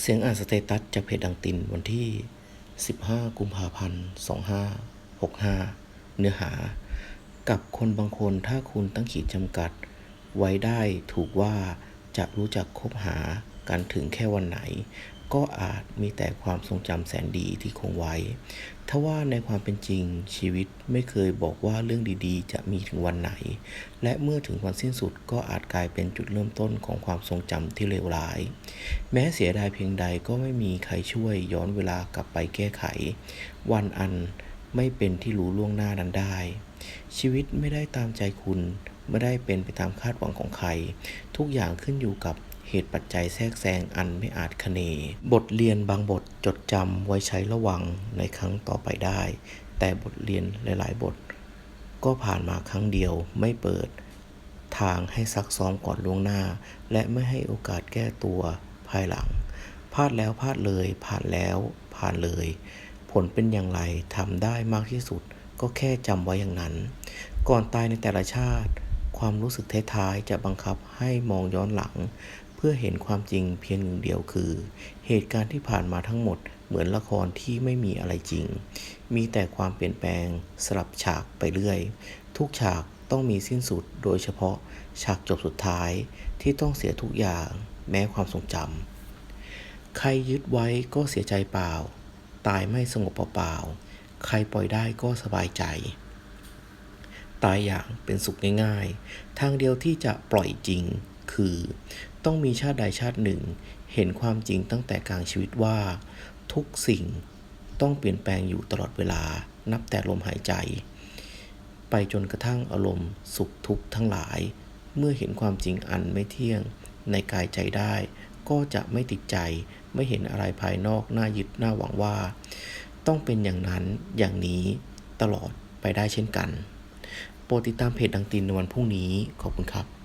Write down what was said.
เสียงอ่านสเตตัสจากเพจดังตินวันที่ 15 กุมภาพันธ์ 2565 เนื้อหา กับคนบางคนถ้าคุณตั้งขีดจำกัด ไว้ได้ถูกว่าจะรู้จักคบหากันถึงแค่วันไหน ก็อาจมีแต่ความทรงจำแสนดีที่คงไว้ ทว่าในความเป็นจริงชีวิตไม่เคยบอกว่าเรื่องดีๆ จะมีถึงวันไหน และเมื่อถึงวันสิ้นสุดก็อาจกลายเป็นจุดเริ่มต้นของความทรงจำที่เลวร้าย แม้เสียดายเพียงใดก็ไม่มีใครช่วยย้อนเวลากลับไปแก้ไข วันอันไม่เป็นที่รู้ล่วงหน้านั้นได้ ชีวิตไม่ได้ตามใจคุณ ไม่ได้เป็นไปตามคาดหวังของใคร ทุกอย่างขึ้นอยู่กับ เหตุปัจจัยแทรกแซงอันไม่อาจคเน บทเรียนบางบทจดจำไว้ใช้ระวังในครั้งต่อไปได้ แต่บทเรียนหลาย ๆ บท ก็ผ่านมาครั้งเดียวไม่เปิด ทางให้ซักซ้อมก่อนล่วงหน้า และไม่ให้โอกาสแก้ตัวภายหลัง พลาดแล้วพลาดเลย ผ่านแล้ว ผ่านเลย ผลเป็นอย่างไรทำได้มากที่สุด ก็แค่จำไว้อย่างนั้น ก่อนตายในแต่ละชาติ ความรู้สึกท้ายๆจะบังคับให้มองย้อนหลัง เพื่อเห็นความจริงเพียงหนึ่งเดียวคือ เหตุการณ์ที่ผ่านมาทั้งหมดเหมือนละครที่ไม่มีอะไรจริง มีแต่ความเปลี่ยนแปลงสลับฉากไปเรื่อย ทุกฉากต้องมีสิ้นสุดโดยเฉพาะฉากจบสุดท้ายที่ต้องเสียทุกอย่างแม้ความทรงจำใครยึดไว้ก็เสียใจเปล่า ตายไม่สงบเปล่าๆใครปล่อยได้ก็สบายใจ ตายอย่างเป็นสุขง่ายๆ ทางเดียวที่จะปล่อยจริงคือ ต้องมีชาติใดชาติหนึ่ง เห็นความจริงตั้งแต่กลางชีวิตว่า ทุกสิ่งต้องเปลี่ยนแปลงอยู่ตลอดเวลา นับแต่ลมหายใจ ไปจนกระทั่งอารมณ์สุขทุกข์ทั้งหลาย เมื่อเห็นความจริงอันไม่เที่ยงในกายใจได้ ก็จะไม่ติดใจไม่เห็นอะไรภายนอกน่ายึดน่าหวังว่า ต้องเป็นอย่างนั้นอย่างนี้ตลอดไปได้เช่นกัน โปรดติดตามเพจดังตินในวันพรุ่งนี้ขอบคุณครับ